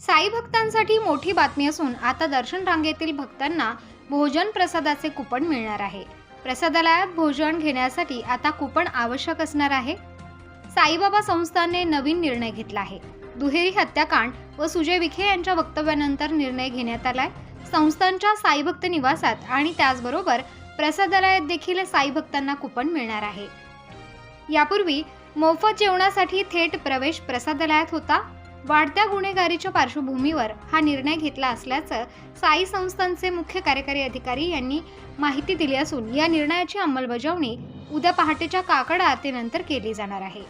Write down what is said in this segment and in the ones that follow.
साई भक्तांसाठी मोठी बातमी असून आता दर्शन रांगेतील भक्तांना भोजन प्रसादाचे कुपन मिळणार आहे. प्रसादालयात भोजन घेण्यासाठी आता कुपन आवश्यक असणार आहे. साईबाबा संस्थानने नवीन निर्णय घेतला आहे. दुहेरी हत्याकांड व सुजय विखे यांच्या वक्तव्यानंतर निर्णय घेण्यात आलाय. संस्थानच्या साईभक्त निवासात आणि त्याचबरोबर प्रसादालयात देखील साई भक्तांना कुपन मिळणार आहे. यापूर्वी मोफत जेवणासाठी थेट प्रवेश प्रसादालयात होता. वाढत्या गुन्हेगारीच्या पार्श्वभूमीवर हा निर्णय घेतला असल्याचं साई संस्थांचे मुख्य कार्यकारी अधिकारी यांनी माहिती दिली असून या निर्णयाची अंमलबजावणी उद्या पहाटेच्या काकड आरतीनंतर केली जाणार आहे.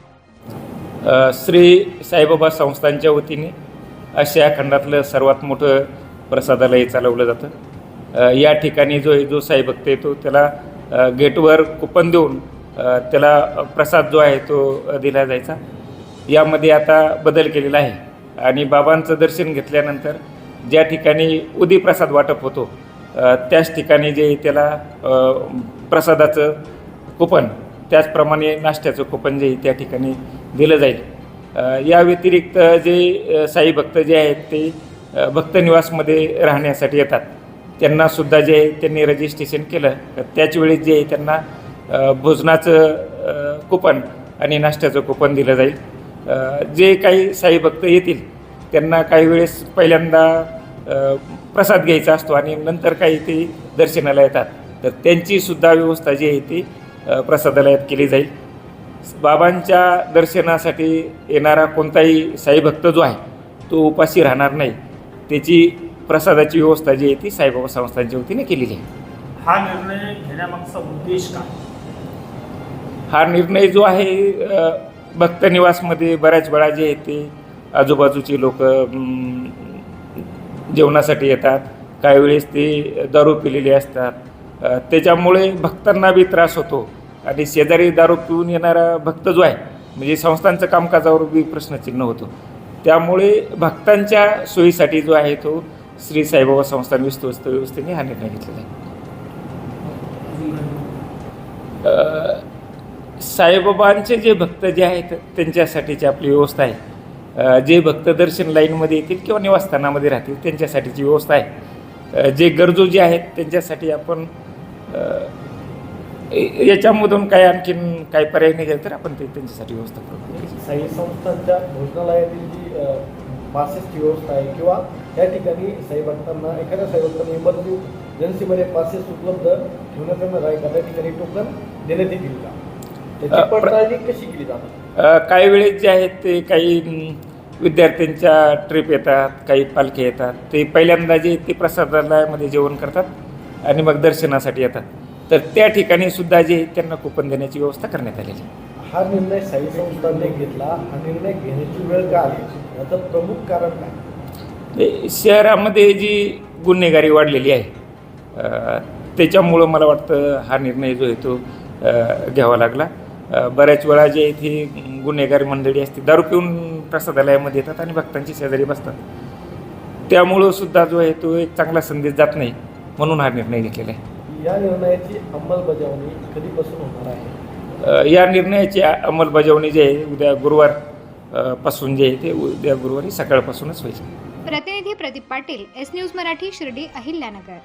श्री साईबाबा संस्थांच्या वतीने आशिया खंडातलं सर्वात मोठं प्रसादालय चालवलं जातं. या ठिकाणी जो जो साई भक्त येतो त्याला गेटवर कुपन देऊन त्याला प्रसाद जो आहे तो दिला जायचा. यामध्ये आता बदल केलेला आहे. आणि बाबांचं दर्शन घेतल्यानंतर ज्या ठिकाणी उदी प्रसाद वाटप होतो त्याच ठिकाणी जे त्याला प्रसादाचं कुपन त्याचप्रमाणे नाश्त्याचं कुपन जे आहे त्या ठिकाणी दिलं जाईल. या व्यतिरिक्त जे साई भक्त जे आहेत ते भक्तनिवासमध्ये राहण्यासाठी येतात. त्यांनासुद्धा जे आहे त्यांनी रजिस्ट्रेशन केलं तर त्याच वेळेस जे आहे त्यांना भोजनाचं कुपन आणि नाश्त्याचं कुपन दिलं जाईल. जे काही साई भक्त येतील त्यांना काही वेळेस पहिल्यांदा प्रसाद घ्यायचा असतो आणि नंतर काही ते दर्शनाला येतात. तर त्यांचीसुद्धा व्यवस्था जी आहे ती प्रसादालयात केली जाईल. बाबांच्या दर्शनासाठी येणारा कोणताही साई भक्त जो आहे तो उपाशी राहणार नाही. त्याची प्रसादाची व्यवस्था जी आहे ती साईबाबा संस्थांच्या वतीने केलेली आहे. हा निर्णय घेण्यामागचा उद्देश काय? हा निर्णय जो आहे भक्तनिवासमध्ये बऱ्याच वेळा जे येते ते आजूबाजूची लोक जेवणासाठी येतात. काही वेळेस ते दारू पिलेले असतात. त्याच्यामुळे भक्तांना बी त्रास होतो. आणि शेजारी दारू पिऊन येणारा भक्त जो आहे म्हणजे संस्थांचं कामकाजावर बी प्रश्नचिन्ह होतो. त्यामुळे भक्तांच्या सोयीसाठी जो आहे तो श्री साईबाबा संस्थान विस्तवस्त व्यवस्थेने हा निर्णय घेतलेला आहे. साईबाबांचे जे भक्त जे आहेत त्यांच्यासाठीची आपली व्यवस्था आहे. जे भक्त दर्शन लाईनमध्ये येतील किंवा निवासस्थानामध्ये राहतील त्यांच्यासाठीची व्यवस्था आहे. जे गरजू जे आहेत त्यांच्यासाठी आपण याच्यामधून काय आणखीन काय पर्याय निघेल तर आपण ते त्यांच्यासाठी व्यवस्था करू. साई संस्थांच्या भोजनालयातील जी पासेसची व्यवस्था आहे किंवा त्या ठिकाणी साई भक्तांना एखाद्या साई भक्तांना इमर्जन्सीमध्ये पासेस उपलब्ध ठेवण्यात येणार आहे का त्या ठिकाणी टोकन देण्यात येतील का? काही वेळेस जे आहेत ते काही विद्यार्थ्यांच्या ट्रिप येतात काही पालखी येतात. ते पहिल्यांदा जे ते प्रसादालयामध्ये जेवण करतात आणि मग दर्शनासाठी येतात. तर त्या ठिकाणी सुद्धा जे त्यांना कुपन देण्याची व्यवस्था करण्यात आलेली आहे. हा निर्णय साई संस्थांनी घेतला. हा निर्णय घेण्याची वेळ का आली? याचं प्रमुख कारण काय? ते शहरामध्ये जी गुन्हेगारी वाढलेली आहे त्याच्यामुळं मला वाटतं हा निर्णय जो आहे तो घ्यावा लागला. बऱ्याच वेळा जे ती गुन्हेगारी मंडळी असते दारू पिऊन प्रसादालयामध्ये येतात आणि भक्तांची शेजारी बसतात. त्यामुळं सुद्धा जो आहे तो एक चांगला संदेश जात नाही म्हणून हा निर्णय घेतलेला आहे. या निर्णयाची अंमलबजावणी कधीपासून होणार आहे? या निर्णयाची अंमलबजावणी जी आहे उद्या गुरुवारपासून जे आहे ते उद्या गुरुवारी सकाळपासूनच होईल. प्रतिनिधी प्रदीप पाटील एस न्यूज मराठी शिर्डी अहिल्यानगर.